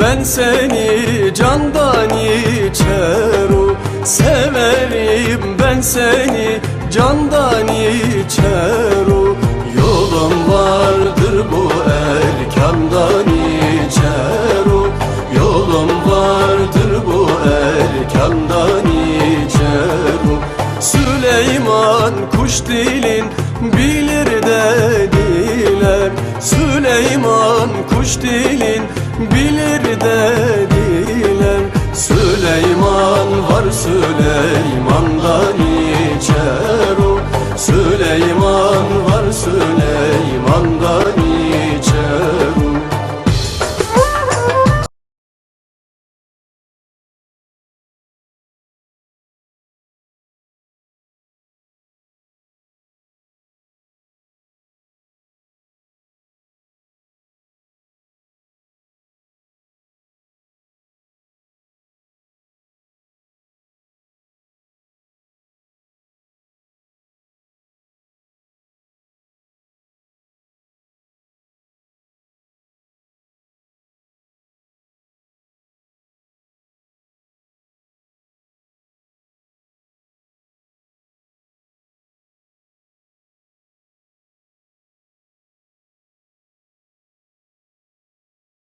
Ben seni candan içerim Severim ben seni candan içerim Yolum vardır bu erkandan içerim Yolum vardır bu erkandan içerim Süleyman kuş dilin bilir dediler Dilin bilir dediler Süleyman var Süleyman'dan